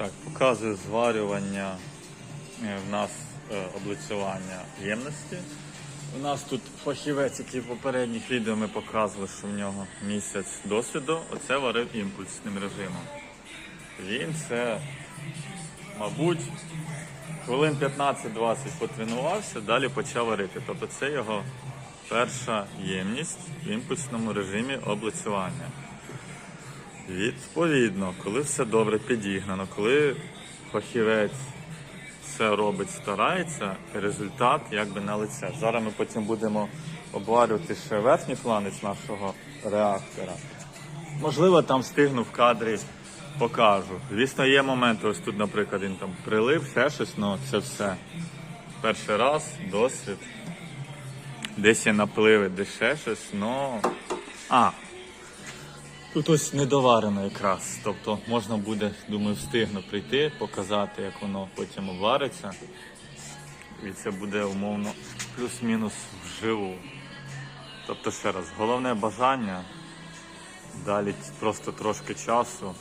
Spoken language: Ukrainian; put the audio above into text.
Так, показую зварювання е, в нас е, облицювання ємності. У нас тут фахівець, який в попередніх відео ми показували, що в нього місяць досвіду. Оце варив імпульсним режимом. Він це, мабуть, хвилин 15-20 потренувався, далі почав варити. Тобто це його перша ємність в імпульсному режимі облицювання. Відповідно, коли все добре підігнано, коли фахівець все робить, старається, результат якби на лице. Зараз ми потім будемо обварювати ще верхній фланець нашого реактора. Можливо, там встигну в кадрі покажу. Звісно, є моменти, ось тут, наприклад, він там прилив, ще щось, ну це все. Перший раз, досвід. Десь є напливи, десь ще щось, ну. А, Тут ось недоварено якраз. Тобто можна буде, думаю, встигну прийти, показати, як воно потім обвариться. І це буде умовно плюс-мінус вживу. Тобто ще раз, головне бажання, далі просто трошки часу